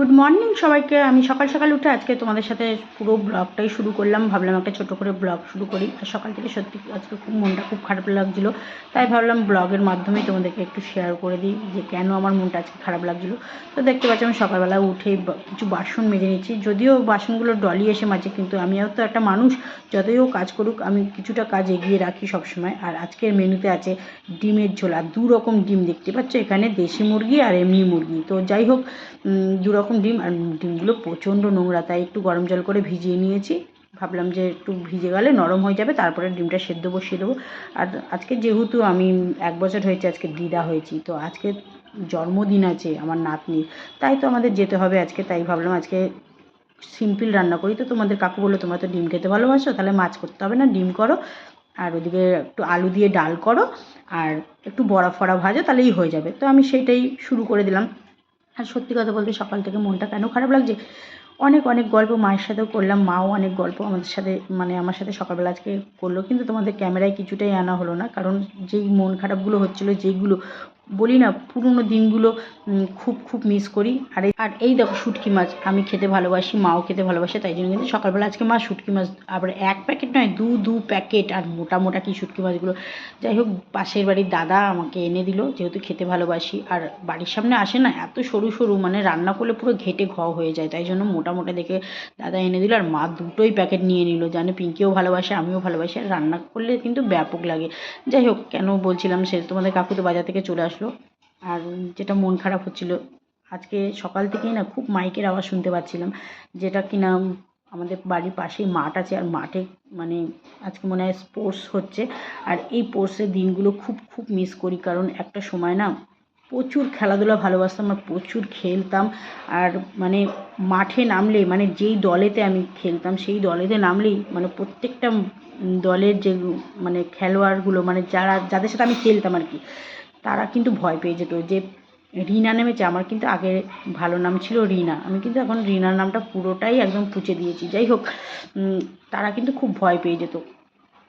Good morning সবাইকে। আমি সকাল সকাল উঠে আজকে তোমাদের সাথে পুরো ব্লগটাই শুরু করলাম। ভাবলাম একটা ছোটো করে ব্লগ শুরু করি। আর সকাল থেকে সত্যি আজকে খুব মনটা খুব খারাপ লাগছিল। তাই ভাবলাম ব্লগের মাধ্যমেই তোমাদেরকে একটু শেয়ার করে দিই যে কেন আমার মনটা আজকে খারাপ লাগছিল। তো দেখতে পাচ্ছি আমি সকালবেলা উঠেই বা- কিছু বাসন মেজে নিচ্ছি। যদিও বাসনগুলো ডলি এসে মাঝে কিন্তু আমিও তো একটা মানুষ, যতই ও কাজ করুক, আমি কিছুটা কাজ এগিয়ে রাখি সবসময়। আর আজকের মেনুতে আছে ডিমের ঝোল। আর দু রকম ডিম দেখতে পাচ্ছ, এখানে দেশি মুরগি আর এমনি মুরগি। তো যাই হোক দু রকম ডিম আর ডিমগুলো প্রচণ্ড নোংরা, তাই একটু গরম জল করে ভিজিয়ে নিয়েছি। ভাবলাম যে একটু ভিজে গেলে নরম হয়ে যাবে, তারপরে ডিমটা সেদ্ধ বসিয়ে দেবো। আর আজকে যেহেতু আমি এক বছর হয়েছে আজকে দিদা হয়েছি, তো আজকে জন্মদিন আছে আমার নাতনির, তাই তো আমাদের যেতে হবে আজকে, তাই ভাবলাম আজকে সিম্পল রান্না করি। তো তোমাদের কাকু বলল, তোমরা তো ডিম খেতে ভালোবাসো, তাহলে মাছ করতে হবে না, ডিম করো। আর ওদিকে একটু আলু দিয়ে ডাল করো, আর একটু বড়া ফড়া ভাজো, তাহলেই হয়ে যাবে। তো আমি সেইটাই শুরু করে দিলাম। আর সত্যি কথা বলতে সকাল থেকে মনটা কেন খারাপ লাগছে? অনেক অনেক গল্প মায়ের সাথেও করলাম, মাও অনেক গল্প আমাদের সাথে মানে আমার সাথে সকালবেলা আজকে করল, কিন্তু তোমাদের ক্যামেরায় কিছুটাই আনা হলো না, কারণ যেই মন খারাপগুলো হচ্ছিল, যেইগুলো বলি না, পুরনো দিনগুলো খুব খুব মিস করি। আর আর এই দেখো শুটকি মাছ, আমি খেতে ভালোবাসি, মাও খেতে ভালোবাসে, তাই জন্য কিন্তু সকালবেলা আজকে মা শুটকি মাছ, আবার এক প্যাকেট নয়, দু দু প্যাকেট, আর মোটা মোটা কি শুটকি মাছগুলো। যাই হোক, পাশের বাড়ির দাদা আমাকে এনে দিল, যেহেতু খেতে ভালোবাসি, আর বাড়ির সামনে আসে না, এত সরু সরু মানে রান্না করলে পুরো ঘেটে ঘ হয়ে যায়, তাই জন্য মোটা মোটা দেখে দাদা এনে দিল, আর মা দুটোই প্যাকেট নিয়ে নিল জানে পিঙ্কিও ভালোবাসে, আমিও ভালোবাসি, আর রান্না করলে কিন্তু ব্যাপক লাগে। যাই হোক, কেন বলছিলাম, সে তোমাদের কাকু তো বাজার থেকে চলে আসলো। আর যেটা মন খারাপ হচ্ছিল, আজকে সকাল থেকেই না খুব মাইকের আওয়াজ শুনতে পাচ্ছিলাম, যেটা কিনা আমাদের বাড়ির পাশেই মাঠ আছে, আর মাঠে মানে আজকে মনে হয় স্পোর্টস হচ্ছে। আর এই স্পোর্টসের দিনগুলো খুব খুব মিস করি, কারণ একটা সময় না প্রচুর খেলাধুলা ভালোবাসতাম আর প্রচুর খেলতাম। আর মানে মাঠে নামলে মানে যেই দলেতে আমি খেলতাম, সেই দলেতে নামলেই মানে প্রত্যেকটা দলের যে মানে খেলোয়াড়গুলো মানে যারা, যাদের সাথে আমি খেলতাম আর কি তারা কিন্তু ভয় পেয়ে যেত যে রিনা নেমেছে। আমার কিন্তু আগে ভালো নাম ছিল রিনা। আমি কিন্তু এখন রিনার নামটা পুরোটাই একদম পুঁছে দিয়েছি। যাই হোক তারা কিন্তু খুব ভয় পেয়ে যেত।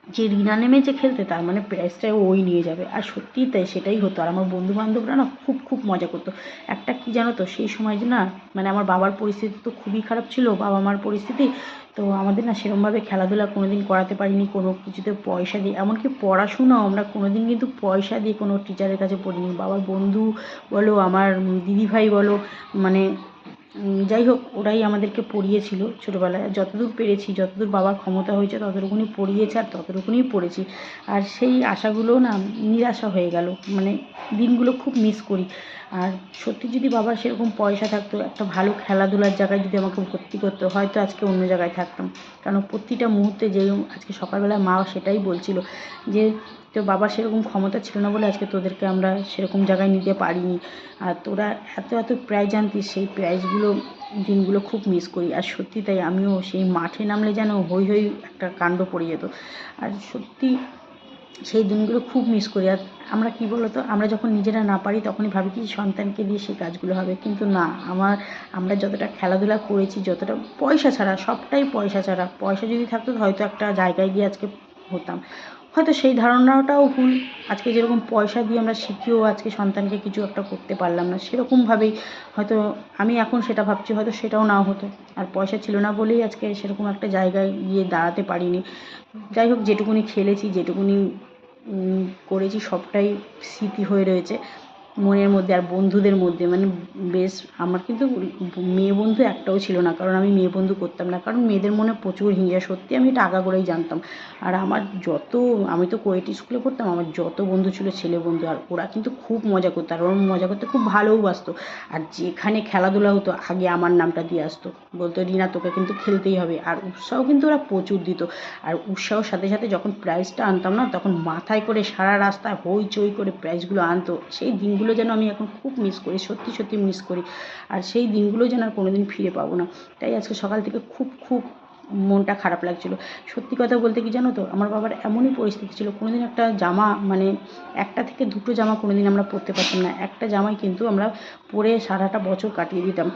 যে রিনা নেমেছে খেলতে, তার মানে প্রাইজটা ওই নিয়ে যাবে। আর সত্যিই তাই, সেটাই হতো। আর আমার বন্ধু বান্ধবরা না খুব খুব মজা করতো। একটা কি জানো তো, সেই সময় যে না মানে আমার বাবার পরিস্থিতি তো খুবই খারাপ ছিল, বাবা মার পরিস্থিতি। তো আমাদের না সেরকমভাবে খেলাধুলা কোনো দিন করাতে পারিনি, কোনো কিছুতে পয়সা দিয়ে। এমনকি পড়াশুনাও আমরা কোনো দিন কিন্তু পয়সা দিয়ে কোনো টিচারের কাছে পড়িনি। বাবার বন্ধু বলো, আমার দিদিভাই বলো মানে যাই হোক, ওরাই আমাদেরকে পড়িয়েছিল ছোটোবেলায়। যতদূর পেরেছি, যতদূর বাবার ক্ষমতা হয়েছে, ততটুকুনি পড়িয়েছে আর ততটুকুনিই পড়েছি। আর সেই আশাগুলো না নিরাশা হয়ে গেল। মানে দিনগুলো খুব মিস করি। আর সত্যি যদি বাবার সেরকম পয়সা থাকতো, একটা ভালো খেলাধুলার জায়গায় যদি আমাকে ভর্তি করতো হয়তো আজকে অন্য জায়গায় থাকতাম। কারণ প্রতিটা মুহূর্তে যে আজকে সকালবেলায় মা সেটাই বলছিল যে তোর বাবার সেরকম ক্ষমতা ছিল না বলে আজকে তোদেরকে আমরা সেরকম জায়গায় নিতে পারিনি। আর তোরা এত এত প্রাইজ আনতিস সেই প্রাইজগুলো দিনগুলো খুব মিস করি। আর সত্যি তাই, আমিও সেই মাঠে নামলে যেন হই হই একটা কাণ্ড পড়ে যেত। আর সত্যি সেই দিনগুলো খুব মিস করি। আর আমরা কী বলতো, আমরা যখন নিজেরা না পারি তখনই ভাবি কি সন্তানকে দিয়ে সেই কাজগুলো হবে। কিন্তু না, আমার, আমরা যতটা খেলাধুলা করেছি, যতটা পয়সা ছাড়া, সবটাই পয়সা ছাড়া। পয়সা যদি থাকতো হয়তো একটা জায়গায় গিয়ে আজকে হতাম। হয়তো সেই ধারণাটাও ভুল। আজকে যেরকম পয়সা দিয়ে আমরা শিখিয়েও আজকে সন্তানকে কিছু একটা করতে পারলাম না, সেরকমভাবেই হয়তো আমি এখন সেটা ভাবছি, হয়তো সেটাও না হতো। আর পয়সা ছিল না বলেই আজকে সেরকম একটা জায়গায় গিয়ে দাঁড়াতে পারিনি। যাই হোক, যেটুকুনি খেলেছি, যেটুকুনি করেছি, সবটাই স্মৃতি হয়ে রয়েছে। মনের মধ্যে আর বন্ধুদের মধ্যে মানে বেশ আমার কিন্তু মেয়ে বন্ধু একটাও ছিল না, কারণ আমি মেয়ে বন্ধু করতাম না, কারণ মেয়েদের মনে প্রচুর হিংসা, সত্যি আমি এটা করেই জানতাম। আর আমার যত, আমি তো কোয়েটি স্কুলে পড়তাম, আমার যত বন্ধু ছিল ছেলে বন্ধু, আর ওরা কিন্তু খুব মজা করতো, আর ওরা মজা করতে খুব ভালোবাসতো আর যেখানে খেলাধুলা হতো, আগে আমার নামটা দিয়ে আসতো। বলতো, রিনা, তোকে কিন্তু খেলতেই হবে। আর উৎসাহ কিন্তু ওরা প্রচুর দিত। আর উৎসাহর সাথে সাথে যখন প্রাইজটা আনতাম না, তখন মাথায় করে সারা রাস্তায় হইচই করে প্রাইজগুলো আনতো। সেই দিনগুলো যেন আমি এখন খুব মিস করি, সত্যি সত্যি মিস করি। আর সেই দিনগুলো যেন আর কোনোদিন ফিরে পাবো না। তাই আজকে সকাল থেকে খুব খুব মনটা খারাপ লাগছিল। সত্যি কথা বলতে কি জানো তো, আমার বাবার এমনই পরিস্থিতি ছিল। কোনোদিন একটা জামা মানে একটা থেকে দুটো জামা কোনোদিন আমরা পরতে পারতাম না। একটা জামাই কিন্তু আমরা পরে সারাটা বছর কাটিয়ে দিতাম।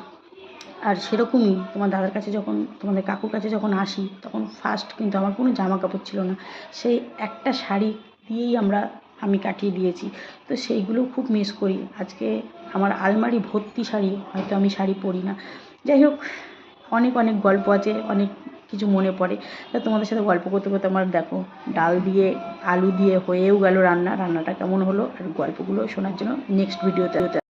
আর সেরকমই তোমার দাদার কাছে যখন, তোমাদের কাকুর কাছে যখন আসি, তখন ফার্স্ট কিন্তু আমার কোনো জামা কাপড় ছিল না। সেই একটা শাড়ি দিয়েই আমরা আমি কাটিয়ে দিয়েছি। তো সেইগুলো খুব মিস করি। আজকে আমার আলমারি ভর্তি শাড়ি, হয়তো আমি শাড়ি পরি না। যাই হোক, অনেক অনেক গল্প আছে, অনেক কিছু মনে পড়ে। তা তোমাদের সাথে গল্প করতে করতে আমার দেখো, ডাল দিয়ে আলু দিয়ে হয়েও গেল রান্না। রান্নাটা কেমন হলো? আর গল্পগুলো শোনার জন্য নেক্সট ভিডিওতে